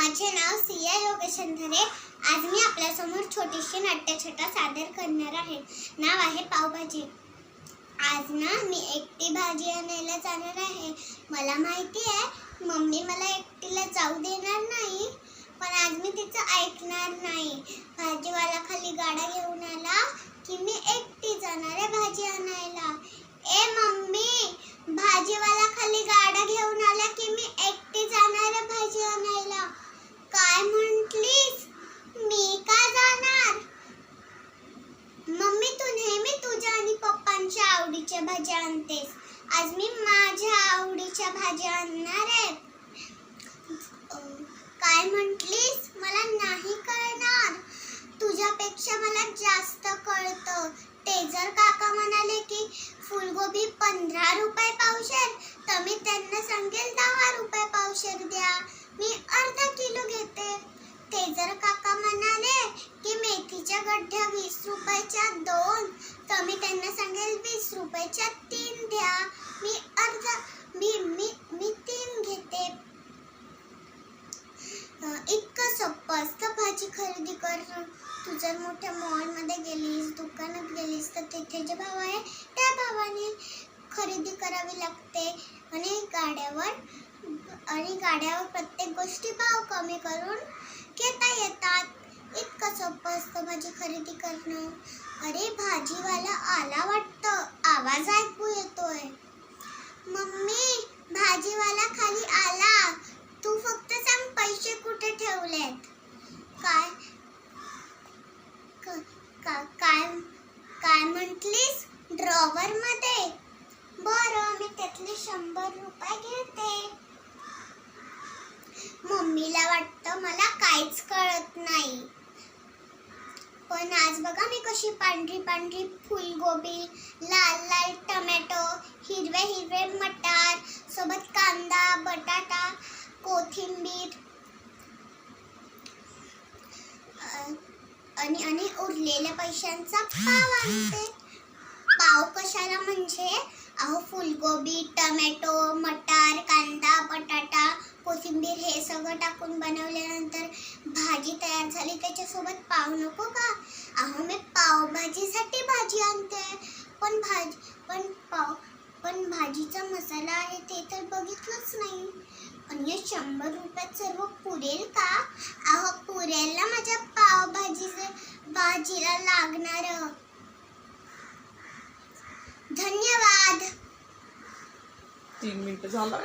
माझे नाव सिया योगेश अंधारे आज मी आपल्यासमोर छोटीशी नाट्यछटा सादर करणार आहे. नाव आहे पावभाजी. आज ना मी एकटी भाजी आणायला जाणार आहे. मला माहिती आहे मम्मी मला एकटीला जाऊ देणार नाही पण आज मी तिचं ऐकणार नाही. भाजी खाली गाडा घेऊन आला की मी एकटी जाणार आहे भाजी आणायला ए मम्मी भाजीवाला खाली गाडा घेऊन आला की मी एकटी जाणार आहे भाजी आणायला काय म्हंटलीस मी का जाणार मम्मी तू नेहमी तुझ्या आणि तुझ्या आवडीच्या भाज्या आणतेस. आज मी माझ्या आवडीच्या भाज्या आणणार आहे. काय म्हटलीस? मला नाही कळणार. तुझ्यापेक्षा मला जास्त कळतं. ते जर काका म्हणाले की फुलगोबी पंधरा रुपये पावशेर तर मी त्यांना सांगेल दहा रुपये पावशेर द्या. मी अर्धा किलो घेते. ते जर काका म्हणाले की मेथीच्या गड्ढ्या वीस रुपयाच्या दोन तर मी त्यांना सांगेल वीस रुपयाच्या तीन द्या. मी अर्धा मी मी मी तीन घेते. इतकं सोपं असतं भाजी खरेदी करून. तू जर मोठ्या मॉलमध्ये गेलीस दुकानात गेलीस तर तिथे जे भाव आहे त्या भावाने खरेदी करावी लागते. आणि गाड्यावर आणि गाड्यावर प्रत्येक गोष्टी भाव कमी करून घेता येतात. इतकं सोपं असतं भाजी खरेदी करणं. अरे भाजीवाला आला वाटतं. आवाज ऐकू येतोय. मम्मी भाजीवाला खाली आला. तू फक्त सांग पैसे कुठे ठेवलेत? काय? का- काय काय म्हटलीस? ड्रॉवर मध्ये? बरं मी त्यातले शंभर रुपये घेते. मम्मीला वाटतं मला काहीच कळत नाही पण आज बघा मी कशी पांढरी पांढरी फुलगोबी लाल लाल टमॅटो हिरवे हिरवे मटार सोबत कांदा बटाटा कोथिंबीर आणि आणि उरलेल्या पैशांचा पाव आणते. पाव कशाला म्हणजे? अहो फुलगोबी टमॅटो मटार कांदा बटाटा कोथिंबीर हे सगळं टाकून बनवल्यानंतर भाजी तयार झाली. त्याच्यासोबत पाव नको का? अहो पावभाजीसाठी भाजी आणते. पण भाजी पण पाव पण भाजीचा मसाला आहे ते तर बघितलंच नाही. पण या शंभर रुपयात सर्व पुरेल का? अहो पुरेल ना माझ्या पावभाजीचं भाजीला लागणार. धन्यवाद. तीन मिनिटं झालं.